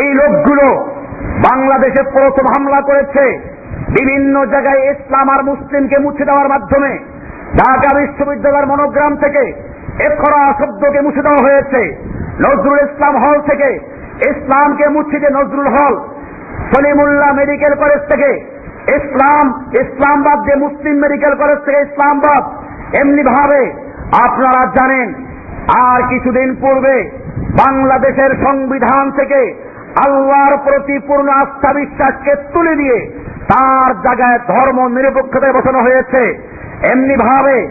এই লোকগুলো বাংলাদেশে প্রথম হামলা করেছে। বিভিন্ন জায়গায় ইসলাম আর মুসলিমকে মুছে দেওয়ার মাধ্যমে ঢাকা বিশ্ববিদ্যালয়ের মনোগ্রাম থেকে একরা শব্দকে মুছে দেওয়া হয়েছে। নজরুল ইসলাম হল থেকে ইসলামকে মুছে দিয়ে নজরুল হল। সলিমুল্লাহ মেডিকেল কলেজ থেকে ইসলাম, ইসলামবাদ যে মুসলিম মেডিকেল কলেজ থেকে ইসলামবাদ। এমনি ভাবে আপনারা জানেন, আর কিছুদিন পূর্বে বাংলাদেশের সংবিধান থেকে আল্লাহর প্রতি পূর্ণ আস্থা বিশ্বাসকে তুলে দিয়ে তার জায়গায় ধর্ম নিরপেক্ষতায় বসানো হয়েছে। এমনি ভাবে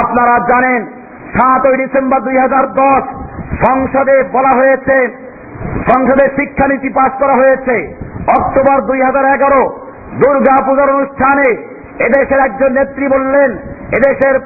আপনারা জানেন, সাতই ডিসেম্বর দুই হাজার দশ সংসদে বলা হয়েছে, সংসদে শিক্ষানীতি পাশ করা হয়েছে। অক্টোবর দুই হাজার এগারো দুর্গা পূজার অনুষ্ঠানে এদেশের একজন নেত্রী বললেন, এদেশের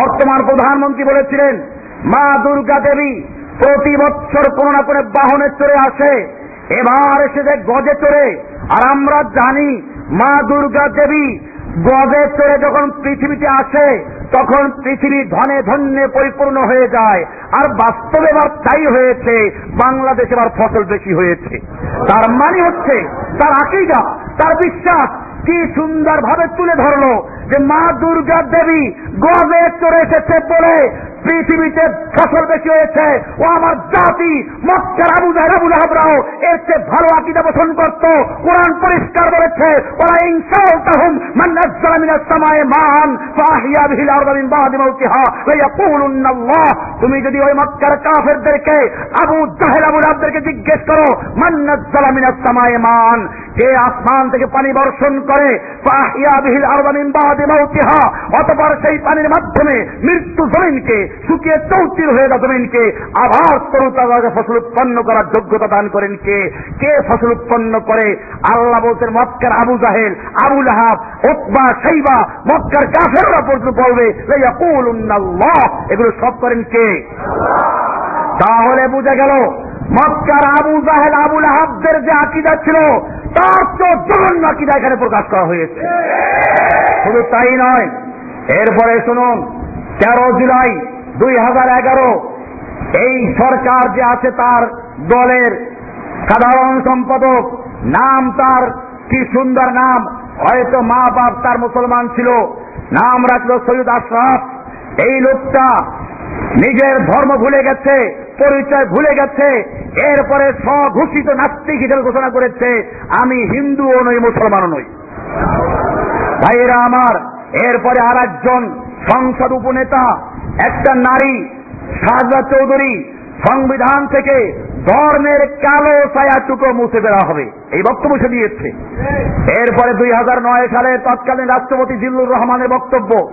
বর্তমান প্রধানমন্ত্রী বলেছিলেন, মা দুর্গা দেবী প্রতি বছর কোন না কোনো বাহনে চড়ে আসে। এবার এসে যে গজে চড়ে, আর আমরা জানি মা দুর্গা দেবী গজে চড়ে যখন পৃথিবীতে আসে, তখন পৃথিবী ধনে ধন্যে পরিপূর্ণ হয়ে যায়। আর বাস্তবে এবার তাই হয়েছে, বাংলাদেশ এবার ফসল বেশি হয়েছে। তার মানে হচ্ছে, তার আকিদা, তার বিশ্বাস কি সুন্দর ভাবে তুলে ধরলো যে মা দুর্গা দেবী গজে চড়ে এসেছে বলে পৃথিবীতে ফসল বেশি হয়েছে। ও আমার জাতি, মক্কার আবু জাহের আবু এর চেয়ে ভালো আকিদা পোষণ করত। কোরআন পরিষ্কার বলেছে ওরা সামায়ে মান ফাহিয়া বিহিল ওয়া আল্লাহ তুমি যদি ওই মক্কার কাফেরদেরকে, আবু জাহেল, আবু লাহাবদেরকে জিজ্ঞেস করো, মান নাজ্জালা মিনাস সামায়ে মান কে আসমান থেকে পানি বর্ষণ করে ফাহিয়া বিহিল আরদা মিন বাদি মাউতিহা। অতঃপর সেই পানির মাধ্যমে মৃত্যু জমিনকে শুকিয়ে চৌচির হয়ে যাওয়া জমিনকে। আবার তরুতাজা ফসল উৎপন্ন করার যোগ্যতা দান করেন কে? কে ফসল উৎপন্ন করে? আল্লাহ বলছেন, মক্কার আবু জাহেল, আবু লাহাব ওকবা সাইবা মক্কার কাফেররা পর্যন্ত বলবে এগুলো সব করেন কে? তাহলে বুঝে গেল, মক্কার আবু জাহেল আবুল আহাবদের যে আকিদা ছিল, তার তো জঘন্য আকিদা এখানে প্রকাশ করা হয়েছে। শুধু তাই নয়, এরপরে শুনুন, তেরো জুলাই দুই হাজার এগারো, এই সরকার যে আছে তার দলের সাধারণ সম্পাদক, নাম তার কি সুন্দর নাম, হয়তো মা বাপ তার মুসলমান ছিল, নাম রাখল সৈয়দ আশরাফ। এই লোকটা নিজের ধর্ম ভুলে গেছে, পরিচয় ভুলে গেছে, এরপরে স্বঘোষিত নাস্তিক হিসেবে ঘোষণা করেছে, আমি হিন্দুও নই, মুসলমানও নই। ভাইয়েরা আমার, এরপরে আর একজন সংসদ উপনেতা একটা নারী সাজা চৌধুরী সংবিধান থেকে ধর্মের কালো ছায়াটুকু মুছে দেওয়া হবে। এই বক্তব্য সে দিয়েছে। এরপরে দুই হাজার নয় সালের তৎকালীন রাষ্ট্রপতি জিল্লুর রহমানের বক্তব্য,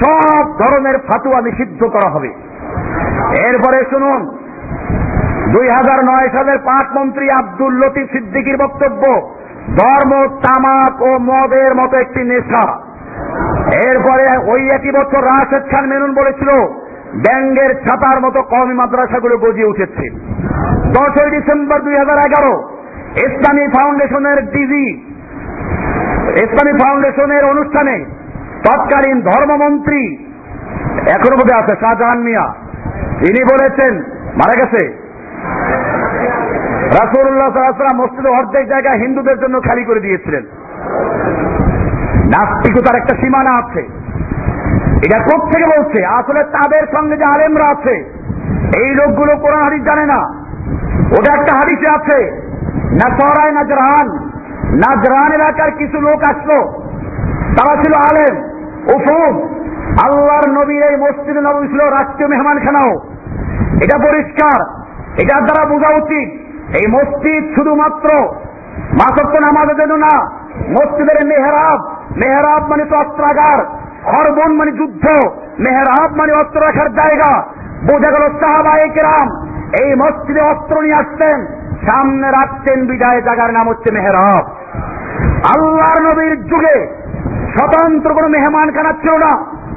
সব ধরনের ফাতুয়া নিষিদ্ধ করা হবে। এরপরে শুনুন, দুই হাজার নয় সালের পাঁচ মন্ত্রী আব্দুল লতিফ সিদ্দিকির বক্তব্য, ধর্ম, তামাক ও মদের মতো একটি নেশা। এরপরে ওই একই বছর রাশেদ খান মেনুন বলেছিল, ব্যাঙ্গের ছাতার মতো কমি মাদ্রাসাগুলো গজিয়ে উঠেছে। দশই ডিসেম্বর দুই হাজার এগারো, ইসলামী ফাউন্ডেশনের ডিজি, ইসলামী ফাউন্ডেশনের অনুষ্ঠানে তৎকালীন ধর্মমন্ত্রী, এখনও বোধহয় আছে, শাহজাহান মিয়া, তিনি বলেছেন, মারা গেছে। রাসুল্লাহ মসজিদে অর্ধেক জায়গা হিন্দুদের জন্য খালি করে দিয়েছিলেন। নাস্তিকতার একটা সীমানা আছে। এটা থেকে বলছে, আসলে তাদের সঙ্গে যে আলেমরা আছে, এই লোকগুলো কোরআন হাদিস জানে না। ওটা একটা হাদিসে আছে না সরাই নাজরান নাজরান এলাকার কিছু লোক আসলো। তারা ছিল আলেম উফুম আল্লাহর নবীর এই মসজিদে নবী ছিল রাষ্ট্রীয় মেহমানখানাও। এটা পরিষ্কার, এটার দ্বারা বোঝা উচিত, এই মসজিদ শুধুমাত্র মাসত্ব নামাজের জন্য না, মসজিদের মেহরাব মেহরাব মানে তো অস্ত্রাগার হরবন মানে যুদ্ধ, মেহরাব মানে অস্ত্র রাখার জায়গা। বোঝা গেল সাহাবাই কেরাম, এই মসজিদে অস্ত্র নিয়ে আসতেন, সামনে রাখতেন বিদায় জায়গার নাম হচ্ছে মেহরাব। আল্লাহর নবীর যুগে স্বতন্ত্র কোন মেহমান খানা ছিল না।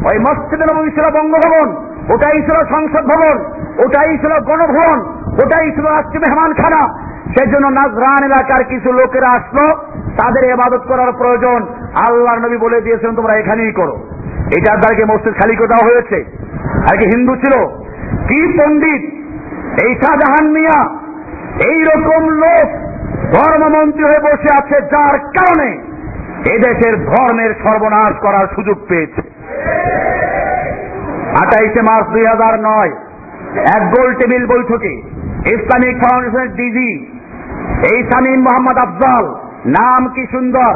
ওই মসজিদে নবী ছিল বঙ্গভবন, ওটাই ছিল সংসদ ভবন, ওটাই ছিল গণভবন, ওটাই ছিল রাষ্ট্রীয় মেহমান খানা সেজন্য নাজরান এলাকার কিছু লোকেরা আসলো তাদের এবাদত করার প্রয়োজন আল্লাহর নবী বলে দিয়েছিলেন তোমরা এখানেই করো। এটার দ্বারা মসজিদ খালি করে দেওয়া হয়েছে? আর কি হিন্দু ছিল? কি পণ্ডিত? এই শাহজাহান মিয়া এই রকম লোক ধর্মমন্ত্রী হয়ে বসে আছে যার কারণে এদেশের ধর্মের সর্বনাশ করার সুযোগ পেয়েছে। আঠাইশে মার্চ দুই হাজার নয়, এক গোল টেবিল বৈঠকে ইসলামিক ফাউন্ডেশনের ডিজি এই সামিম মোহাম্মদ আফজাল নাম কি সুন্দর?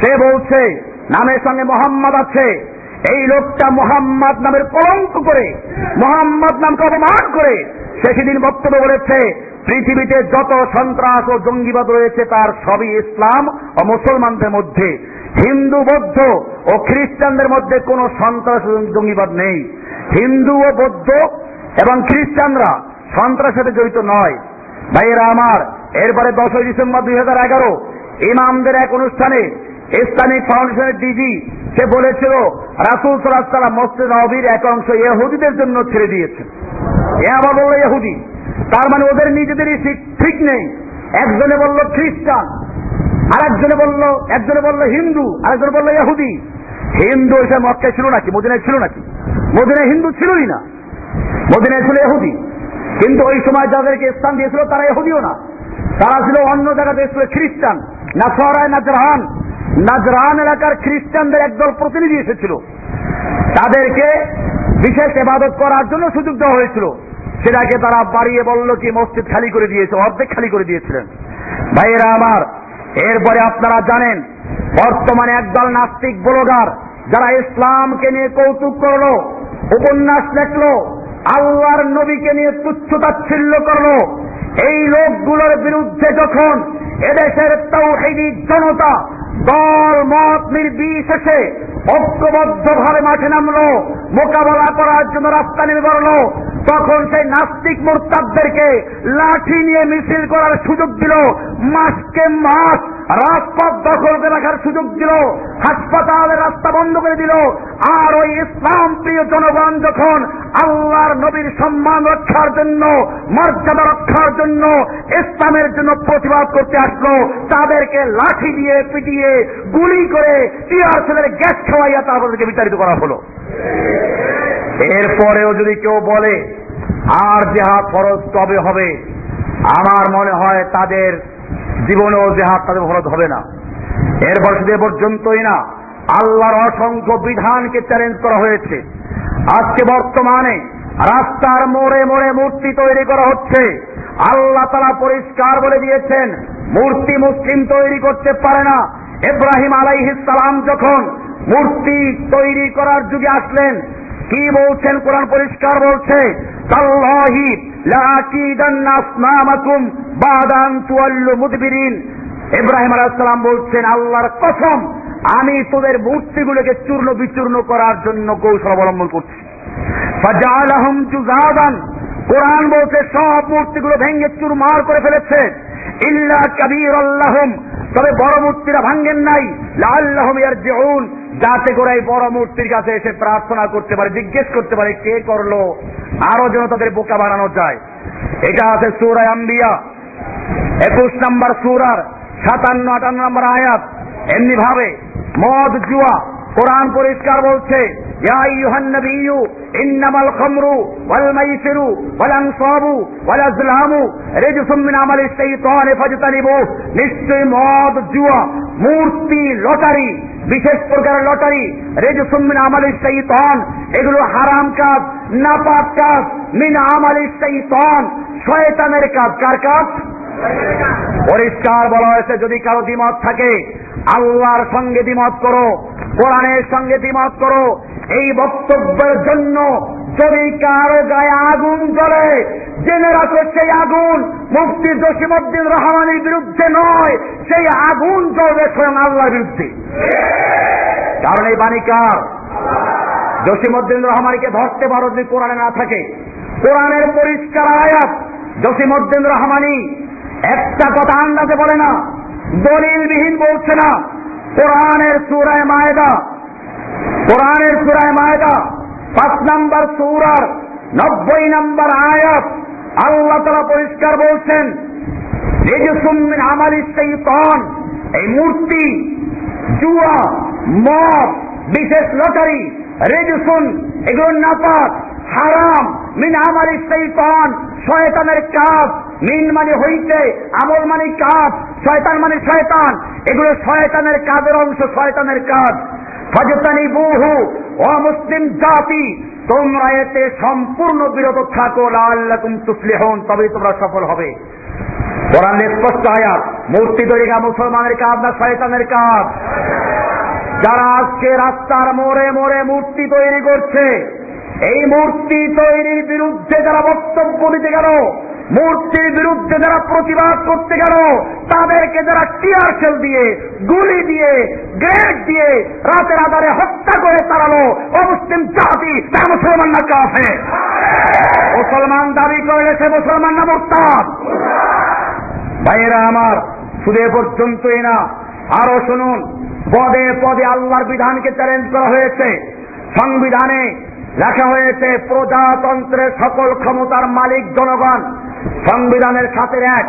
সে বলছে, নামের সঙ্গে মোহাম্মদ আছে। এই লোকটা মোহাম্মদ নামের কলঙ্ক করে, মোহাম্মদ নামকে অপমান করে। সে সেদিন বক্তব্য বলেছে, পৃথিবীতে যত সন্ত্রাস ও জঙ্গিবাদ রয়েছে, তার সবই ইসলাম ও মুসলমানদের মধ্যে। হিন্দু, বৌদ্ধ ও খ্রিস্টানদের মধ্যে কোনো সন্ত্রাস জঙ্গিবাদ নেই। হিন্দু ও বৌদ্ধ এবং খ্রিস্টানরা সন্ত্রাসের সাথে জড়িত নয়। ভাইয়েরা আমার, এরপরে দশই ডিসেম্বর দুই হাজার এগারো ইমামদের এক অনুষ্ঠানে ইসলামিক ফাউন্ডেশনের ডিজি, সে বলেছিল, রাসুল সাল্লাহ মসজিদ নবীর এক অংশ ইহুদিদের জন্য ছেড়ে দিয়েছে এ আবার বলল, ইহুদি, তার মানে ওদের নিজেদেরই ঠিক- নেই। একজনে বলল, খ্রিস্টান। আরেকজনে বলল, একজনে বলল, হিন্দু। আরেকজনে বলল, ইহুদি। হিন্দু এসে মক্কায় ছিল নাকি? মদিনায় ছিল নাকি? মদিনায় হিন্দু ছিলই না। মদিনায় ছিল ইহুদি। কিন্তু ওই সময় যাদেরকে স্থান দিয়েছিল, তারা ইহুদিও না। তারা ছিল অন্য জায়গাতে, ছিল খ্রিস্টান। নাসরায় নাজরান। নাজরান এলাকার খ্রিস্টানদের একদল প্রতিনিধি এসেছিল। তাদেরকে বিশেষ এবাদত করার জন্য সুযোগ দেওয়া হয়েছিল। সেটাকে তারা বাড়িয়ে বলল কি, মসজিদ খালি করে দিয়েছে, অর্ধেক খালি করে দিয়েছিলেন। ভাইয়েরা আমার, এরপরে আপনারা জানেন, বর্তমানে একদল নাস্তিক ব্লগার যারা ইসলামকে নিয়ে কৌতুক করল, উপন্যাস লেখলো, আল্লাহর নবীকে নিয়ে তুচ্ছ তাচ্ছিল্য করল, এই লোকগুলোর বিরুদ্ধে যখন এদেশের তৌহিদি জনতা দল, মত নির্বিশেষে ঐক্যবদ্ধ ভাবে মাঠে নামলো, মোকাবেলা করার জন্য রাস্তা পড়ল। তখন সেই নাস্তিক মোর্তাবদেরকে লাঠি নিয়ে মিছিল করার সুযোগ দিল। মাসকে মাস রাজপথ দখল করে রাখার সুযোগ দিল, হাসপাতালের রাস্তা বন্ধ করে দিল। আর ওই ইসলাম প্রিয় জনগণ যখন আল্লাহর নবীর সম্মান রক্ষার জন্য, মর্যাদা রক্ষার জন্য ইসলামের জন্য প্রতিবাদ করতে আসলো, তাদেরকে লাঠি দিয়ে, পিটিয়ে, গুলি করে টিয়ার ছেলের গ্যাস খাওয়াইয়া তারপরকে বিতাড়িত করা হলো। এরপরেও যদি কেউ বলে, আর জেহাদ ফরজ তবে হবে? আমার মনে হয় তাদের জীবনেও জেহাদ তাদের ফরজ হবে না। এরপর শুধু পর্যন্তই না, আল্লাহর অসংখ্য বিধানকে চ্যালেঞ্জ করা হয়েছে। আজকে বর্তমানে রাস্তার মোড়ে মোড়ে মূর্তি তৈরি করা হচ্ছে। আল্লাহ তারা পরিষ্কার বলে দিয়েছেন, মূর্তি মুসলিম তৈরি করতে পারে না। ইব্রাহিম আলাইহিস সালাম যখন মূর্তি তৈরি করার যুগে আসলেন কি বলছেন? কোরআন পরিষ্কার বলছে, তাল্লাহি লাকিদান্না ইব্রাহিম আলাইহিস বলছেন, আল্লাহর কসম, আমি তোদের মূর্তিগুলোকে চূর্ণ বিচূর্ণ করার জন্য কৌশল অবলম্বন করছি। কোরআন বলছে, সব মূর্তিগুলো ভেঙ্গে চুরমার করে ফেলেছে। ইল্লা কাবীর আল্লাহম তবে বড় মূর্তিরা ভাঙ্গেন নাই। লাল্লাহম ইয়ারজিউন। যাতে করে এই বড় মূর্তির কাছে এসে প্রার্থনা করতে পারে, জিজ্ঞেস করতে পারে, কে করল? আরও যেন তাদের বোকা বানানো যায়। এটা আছে সুরায় আম্বিয়া। একুশ নম্বর সুরার সাতান্ন, আটান্ন নম্বর আয়াত। এমনি ভাবে মদ, জুয়া, কোরআন পরিষ্কার বলছে খামরু ওয়াল মাইসিরু ওয়াল আনসাবু ওয়াল আজলামু রিজসুম মিন আমালি শাইতানি ফাজতানিবু নিশ্চয় মদ জুয়া মূর্তি লটারি বিশেষ প্রকার লটারি রেজসুম মিন আমালি শাইতান এগুলো হারাম কাজ, নাপাক কাজ। মিন আমালি শাইতান শয়তানের কাজ। কার কাজ? পরিষ্কার বলা হয়েছে, যদি কারও দ্বিমত থাকে, আল্লাহর সঙ্গে দ্বিমত করো। কোরআনের সঙ্গে দ্বিমত করো। এই বক্তব্যের জন্য যদি কারও গায়ে আগুন জ্বলে, জেনে রাখো সেই আগুন মুফতি জসিমুদ্দিন রহমানের বিরুদ্ধে নয়, সেই আগুন জ্বলবে স্বয়ং আল্লাহর বিরুদ্ধে। কারণ এই বাণিকার জসিমুদ্দিন রহমানকে ধরতে পারো যদি কোরআনে না থাকে। কোরআনের পরিষ্কার আয়াত জসিমুদ্দিন রহমানি একটা কথা আন্দাজে বলে না, দলিলবিহীন বলছে না। কোরআনের সুরায় মায়দা। কোরআনের সুরায় মায়দা, পাঁচ নাম্বার সুরার নব্বই নাম্বার আয়াত আল্লাহ তারা পরিষ্কার বলছেন রেজসুমিন আমালি শৈতান এই মূর্তি, জুয়া, মদ, বিশেষ লটারি, রেজসুন, এগুলো নাপাক, হারাম, মিন আমার সেই শৈতান শয়তানের কাজ, মিন মানে হইতে আমল মানে কাজ শয়তান মানে শয়তান। এগুলো শয়তানের কাজের অংশ, শয়তানের কাজ। ফজতানি বহু অমুসলিম জাতি, তোমরা এতে সম্পূর্ণ বিরত থাকো আল্লাহ তুম তুফলে হন তবেই তোমরা সফল হবে। কোরআনের স্পষ্ট আয়াত, মূর্তি তৈরি করা মুসলমানের কাজ না শয়তানের কাজ? যারা আজকে রাস্তার মোড়ে মোড়ে মূর্তি তৈরি করছে, এই মূর্তি তৈরির বিরুদ্ধে যারা বক্তব্য দিতে গেল মূর্তির বিরুদ্ধে যারা প্রতিবাদ করতে গেল, তাদেরকে যারা টিয়ার সেল দিয়ে, গুলি দিয়ে গ্রেড দিয়ে রাতের আধারে হত্যা করে তাড়ালো অমুসলিম জাতি তার মুসলমান না কাফে মুসলমান দাবি করলে সে মুসলমান না মোরতাদ। ভাইয়েরা আমার, শুধু পর্যন্তই না, আরও শুনুন, পদে পদে আল্লাহর বিধানকে চ্যালেঞ্জ করা হয়েছে। সংবিধানে লেখা হয়েছে, প্রজাতন্ত্রের সকল ক্ষমতার মালিক জনগণ সংবিধানের সাথে এক।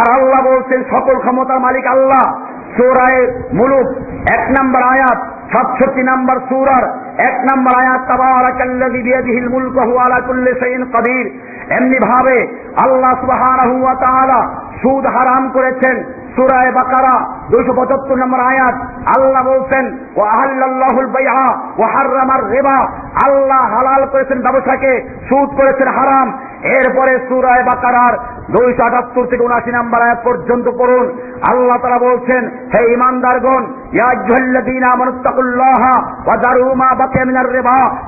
আর আল্লাহ বলছেন, সকল ক্ষমতার মালিক আল্লাহ। সুরায় মুলুক, এক নম্বর আয়াত, সাতষট্টি নম্বর সুরার, এক নম্বর আয়াত, তাবারাকাল্লাযী মুলকু ওয়া আলা কুল্লি শাইইন কাদির। এমনি ভাবে আল্লাহ সুবহানাহু সুদ হারাম করেছেন। সুরায় বাকারা দুশো পঁচাত্তর নম্বর আয়াত, আল্লাহ বলছেন ও আহাল্লাহুল বাইহা ও হার্রামার রেবা। আল্লাহ হালাল করেছেন ব্যবসাকে, সুদ করেছেন হারাম। এরপরে সুরায় বাকারার দুইশো আটাত্তর থেকে উনাশি নাম্বার আয়াত পর্যন্ত পড়ুন। আল্লাহ তারা বলছেন, হে ইমানদারগণ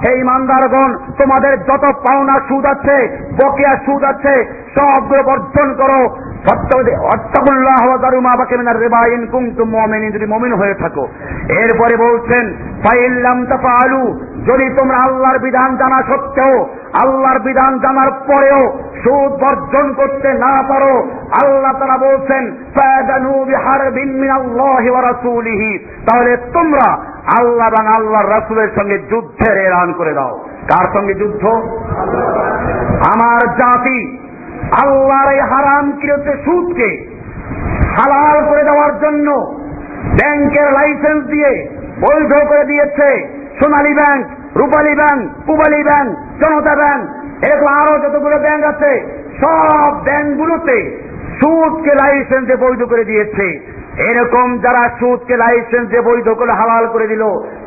হে ইমানদারগণ তোমাদের যত পাওনা সুদ আছে, বকেয়া সুদ আছে সব বর্জন করো। যদি মুমিন হয়ে থাকো। এরপরে বলছেন তাফআলু, যদি তোমরা আল্লাহর বিধান জানা সত্ত্বেও, আল্লাহর বিধান জানার পরেও সুদ বর্জন করতে না পারো, আল্লাহ তারা বলছেন তাহলে তোমরা আল্লাহ এবং আল্লাহর রাসূলের সঙ্গে যুদ্ধের এলান করে দাও। কার সঙ্গে যুদ্ধ? আমার জাতি। আল্লাহর এই হারাম কিরতে সুদকে হালাল করে দেওয়ার জন্য ব্যাংকের লাইসেন্স দিয়ে বৈধ করে দিয়েছে Sonali bank, Rupali bank Pubali bank, Janata bank, এরকম আরও যতগুলো ব্যাংক আছে, সব ব্যাংকগুলোতে সুদকে লাইসেন্সে বৈধ করে দিয়েছে। এরকম যারা সুদকে লাইসেন্স দিয়ে বৈধ করে হালাল করে দিল,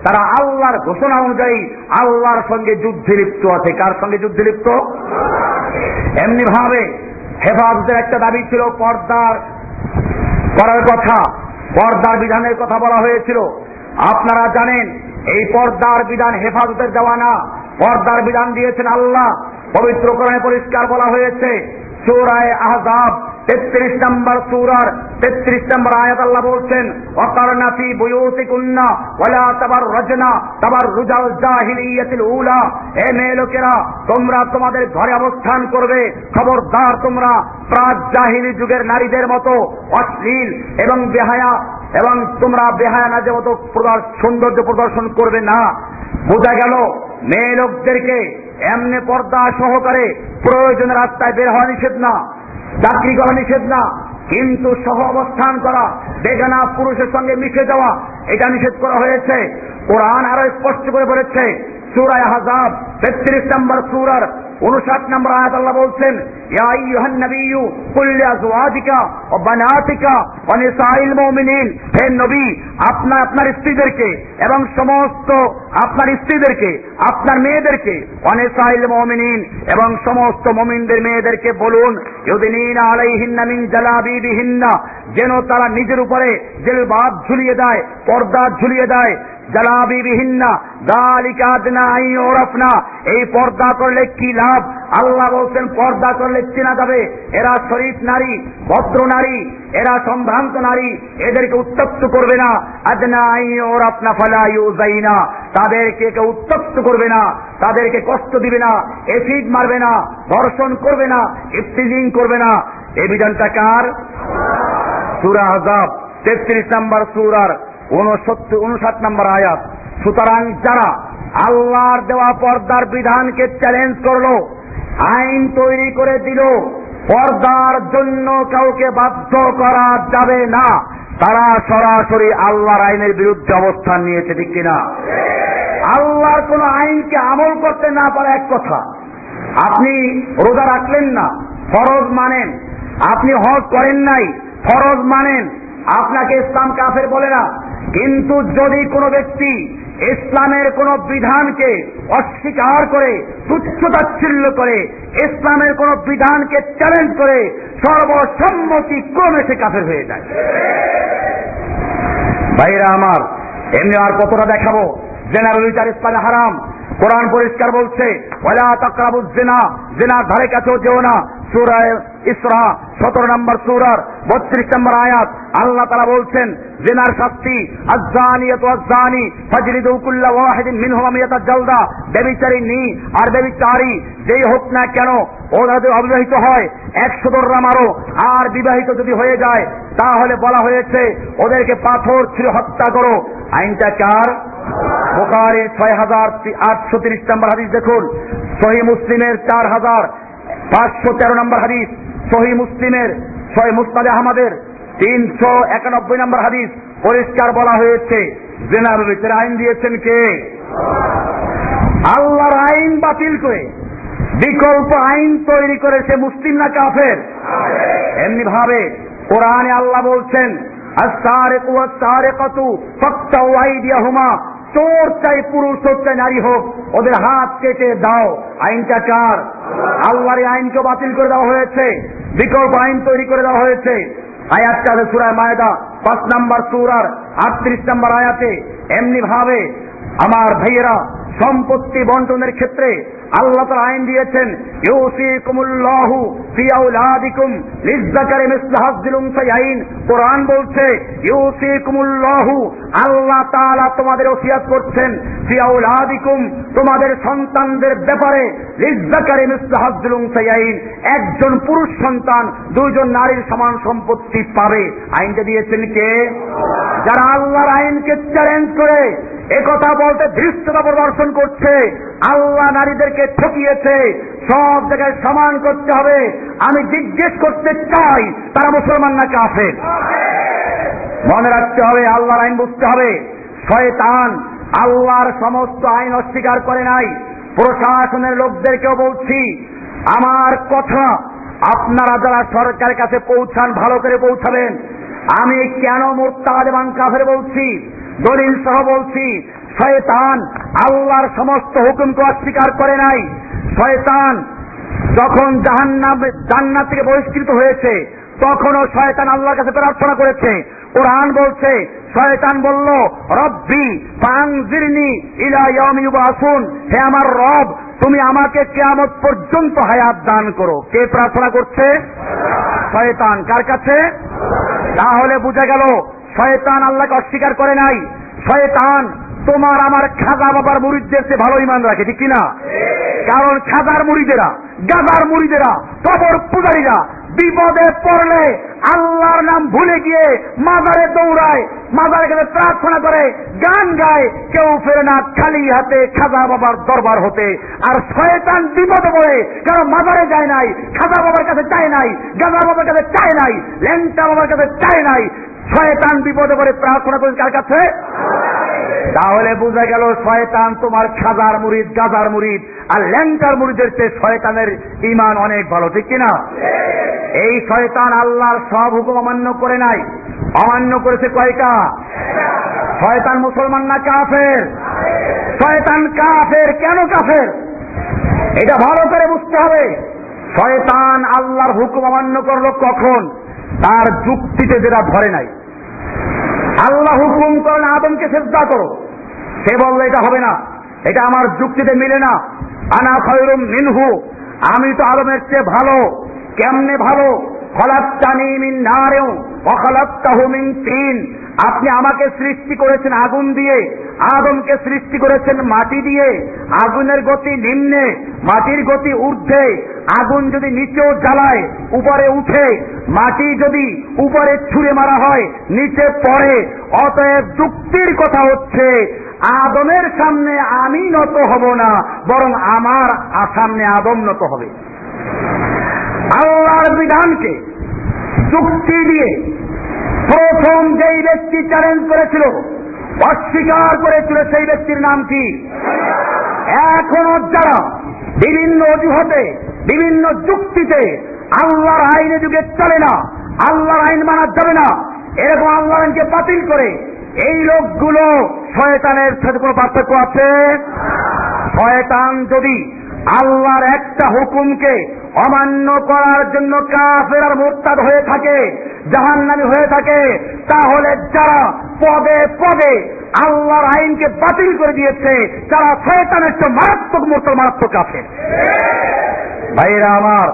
তারা আল্লাহর ঘোষণা অনুযায়ী আল্লাহর সঙ্গে যুদ্ধে লিপ্ত আছে। কার সঙ্গে যুদ্ধে লিপ্ত? এমনি ভাবে হেফাজতের একটা দাবি ছিল, পর্দার করার কথা, পর্দার বিধানের কথা বলা হয়েছিল। আপনারা জানেন, এই পর্দার বিধান হেফাজতের দেওয়া না। পর্দার বিধান দিয়েছেন আল্লাহ। পবিত্র কোরআনে পরিষ্কার বলা হয়েছে, সুরায় আহজাব তেত্রিশ নম্বর সুরার তেত্রিশ নম্বর আয়াত আল্লাহ বলছেন অকারনা ফি বুয়ুতিকুন্না ওয়ালা তাবার রজনা তাবার রুজাল জাহিলিয়াতিল উলা। হে মেয়ে লোকেরা, তোমরা তোমাদের ঘরে অবস্থান করবে, খবরদার তোমরা, প্রাক জাহিলি যুগের নারীদের মতো অশ্লীল এবং বেহায়া, এবং তোমরা বেহায়া নাজের মতো সৌন্দর্য প্রদর্শন করবে না। বোঝা গেল, মেয়ে লোকদেরকে এমনি পর্দা সহকারে প্রয়োজনে রাস্তায় বের হওয়া নিষেধ না। চাকরি করা নিষেধ না, কিন্তু সহ অবস্থান করা, বেগানা পুরুষের সঙ্গে মিশে যাওয়া, এটা নিষেধ করা হয়েছে। কোরআন আরও স্পষ্ট করে বলেছে সুরায় হাজাব তেত্রিশ নম্বর সুরার উনষাট নম্বর আয়াত আল্লাহ বলছেন হে নবী, আপনার আপনার স্ত্রীদেরকে এবং সমস্ত আপনার স্ত্রীদেরকে, আপনার মেয়েদেরকে অনেসাইল মুমিনিন, এবং সমস্ত মুমিনদের মেয়েদেরকে বলুন, ইউদিনিনা আলাইহিন্না মিন জালাবিবিহিন্না। যেন তারা নিজের উপরে জেলবাব ঝুলিয়ে দেয়, পর্দা ঝুলিয়ে দেয়, জালাবিবিহিন্না। দালিকা আদনা আই ওরফনা এই পর্দা করলে কি লাভ? আল্লাহ বলছেন, পর্দা করলে চেনা যাবে। এরা শরীফ নারী, ভদ্র নারী, এরা সম্ভ্রান্ত নারী, এদেরকে উত্তপ্ত করবে না। আদনা আই ওরফনা ফালা ইউজাইনা তাদেরকে কেউ উত্তপ্ত করবে না, তাদেরকে কষ্ট দিবে না, এসিড মারবে না, ধর্ষণ করবে না, ইফতিজিং করবে না। এই বিধানটা কার? সুরা আজাব তেত্রিশ নম্বর সুরার উনসত্তর, উনষাট নম্বর আয়াত। সুতরাং যারা আল্লাহর দেওয়া পর্দার বিধানকে চ্যালেঞ্জ করল, আইন তৈরি করে দিল। পর্দার জন্য কাউকে বাধ্য করা যাবে না। তারা সরাসরি আল্লাহর আইনের বিরুদ্ধে অবস্থান নিয়েছে, ঠিক কিনা? আল্লাহর কোন আইনকে আমল করতে না পারে এক কথা। আপনি রোজা রাখলেন না, ফরজ মানেন। আপনি হজ করেন নাই, ফরজ মানেন। আপনাকে ইসলাম কাফের বলে না। কিন্তু যদি কোনো ব্যক্তি ইসলামের কোন বিধানকে অস্বীকার করে তুচ্ছ তাচ্ছিল্য করে, ইসলামের কোন বিধানকে চ্যালেঞ্জ করে সর্বসম্মতি ক্রমে সে কাফের হয়ে যায়। ভাইরা আমার, এমনি আর কতটা দেখাবো? জেনারেল বিচার ইসলামে হারাম। কোরআন পরিষ্কার বলছে ওলা তাকরাবু জেনা জেনার ধারে কাছেও যেও না। সুরায় ইসরা, সতেরো নম্বর সুরার বত্রিশ নম্বর আয়াত। আল্লাহ তারা বলছেন, জেনার আজানি জালদা। নি আর যেই হোক না কেন যদি অবিবাহিত হয়, একশো দররা মারো। আর বিবাহিত যদি হয়ে যায়, তাহলে বলা হয়েছে, ওদেরকে পাথর ছিঁড়ে হত্যা করো। আইনটা কার? বোকারি ছয় হাজার আটশো তিরিশ নম্বর হাদিস দেখুন। সহি মুসলিমের চার হাজার পাঁচশো তেরো নম্বর হাদিস, সহি মুসলিমের ছয় মুস্তাদে আহমদের, তিনশো একানব্বই নম্বর হাদিস পরিষ্কার বলা হয়েছে। জেনার ভিতরে আইন দিয়েছেন কে? আল্লাহর আইন বাতিল করে, বিকল্প আইন তৈরি করেছে মুসলিম না কাফের? এমনি ভাবে কোরআনে আল্লাহ বলছেন আসারেকু আসারেকাতু ফাক্তাউ আইদিয়াহুমা। চোর চাই, পুরুষ হোক চাই, নারী হোক, ওদের হাত কেটে দাও। আইনটা চার। আল্লাহর আইনকে বাতিল করে দেওয়া হয়েছে। বিকল্প আইন তৈরি করে দেওয়া হয়েছে। আয়াতটা আছে সুরায় মায়দা, পাঁচ নাম্বার সুরার আটত্রিশ নম্বর আয়াতে এমনি ভাবে আমার ভাইয়েরা সম্পত্তি বন্টনের ক্ষেত্রে আল্লাহ তার আইন দিয়েছেন কোরআন বলছে, ইউসিকুমুল্লাহু, আল্লাহ তাআলা তোমাদের ওসিয়াত করছেন, ফি আউলাদিকুম তোমাদের সন্তানদের ব্যাপারে লিজ্জাকারি মিসলু উনসায়াইন একজন পুরুষ সন্তান, দুইজন নারীর সমান সম্পত্তি পাবে। আইনটা দিয়েছেন কে? যারা আল্লাহর আইনকে চ্যালেঞ্জ করে একথা বলতে ধৃষ্টতা প্রদর্শন করছে। আল্লাহ নারীদেরকে ঠকিয়েছে। সব জায়গায় সমান করতে হবে। আমি জিজ্ঞেস করতে চাই, তারা মুসলমান না কাফের? মনে রাখতে হবে, আল্লাহর আইন বুঝতে হবে। শয়তান আল্লাহর সমস্ত আইন অস্বীকার করে নাই। প্রশাসনের লোকদেরকেও বলছি, আমার কথা আপনারা যারা সরকারের কাছে পৌঁছান, ভালো করে পৌঁছাবেন। আমি কেন মোরতাদ এবং কাফের বলছি? দলিল সহ বলছি, শয়তান আল্লাহর সমস্ত হুকুমকে অস্বীকার করে নাই। শয়তান যখন জাহান্নাম, জান্নাত থেকে বহিষ্কৃত হয়েছে, তখনও শয়তান আল্লাহর কাছে প্রার্থনা করেছে। কোরআন বলছে, শয়তান বলল, রব্বি পাংজিরনি ইলা ইউবাসুন। হে আমার রব, তুমি আমাকে কিয়ামত পর্যন্ত হায়াত দান করো। কে প্রার্থনা করছে? শয়তান। কার কাছে? তাহলে বুঝা গেল শয়তান আল্লাহকে অস্বীকার করে নাই। শয়তান তোমার আমার খাজা বাবার মুরিদদের চেয়ে ভালো ইমান রাখে, ঠিক কিনা? কারণ খাজার মুড়িদেরা, গাজার মুড়িদেরা, কবর পূজারীরা বিপদে পড়লে আল্লাহর নাম ভুলে গিয়ে মাজারে দৌড়ায়, মাজারে কাছে প্রার্থনা করে, গান গায়, কেউ ফেরে না খালি হাতে খাজা বাবার দরবার হতে। আর শয়তান বিপদে পড়ে, কারণ মাজারে যায় নাই, খাজা বাবার কাছে চায় নাই, গাজা বাবার কাছে চায় নাই, ল্যাংটা বাবার কাছে চায় নাই শয়তান বিপদে পড়ে প্রার্থনা করে কার কাছে? তাহলে বোঝা গেল শয়তান তোমার খাজার মুরিদ, গাজার মুরিদ আর ল্যাংটার মুরিদের চেয়ে শয়তানের ইমান অনেক ভালো, ঠিক কিনা? এই শয়তান আল্লাহর সব হুকুম অমান্য করে নাই। অমান্য করেছে কয়টা? শয়তান মুসলমান না কাফের? শয়তান কাফের কেন কাফের? এটা ভালো করে বুঝতে হবে। শয়তান আল্লাহর হুকুম অমান্য করল কখন? তার যুক্তিতে যেটা ধরে নাই, আল্লাহ হুকুম করেন আদমকে চেষ্টা করো। সে বলল, এটা হবে না। এটা আমার যুক্তিতে মিলে না। আনা খয়রুম মিনহু। আমি তো আদমের চেয়ে ভালো। কেমনে ভালো? খলাত্তানি মিন নারেও অখলাত্তাহু মিন তিন। আপনি আমাকে সৃষ্টি করেছেন আগুন দিয়ে, আদমকে সৃষ্টি করেছেন মাটি দিয়ে। আগুনের গতি নিম্নে, মাটির গতি ঊর্ধ্বে। আগুন যদি নিচেও জ্বালায়, উপরে উঠে। মাটি যদি উপরে ছুঁড়ে মারা হয়, নিচে পড়ে। অতএব যুক্তির কথা হচ্ছে, আদমের সামনে আমি নত হব না, বরং আমার সামনে আদম নত হবে। আল্লাহর বিধানকে যুক্তি দিয়ে প্রথম যেই ব্যক্তি চ্যালেঞ্জ করেছিল, অস্বীকার করেছিল সেই ব্যক্তির নাম কি? এখনও যারা বিভিন্ন অজুহাতে, বিভিন্ন যুক্তিতে আল্লাহর আইনে যুগে চলে না, আল্লাহর আইন মানা যাবে না, এরকম আল্লাহর আইনকে বাতিল করে এই লোকগুলো শয়তানের সাথে কোনো পার্থক্য আছে? শয়তান যদি আল্লাহর একটা হুকুমকে অমান্য করার জন্য কাফের আর মোরতাদ হয়ে থাকে, জাহান্নামি হয়ে থাকে, তাহলে যারা পদে পদে আল্লাহর আইনকে বাতিল করে দিয়েছে, তারা শয়তানের মারাত্মক মোরতাদ, মারাত্মক আছে ভাইরা আমার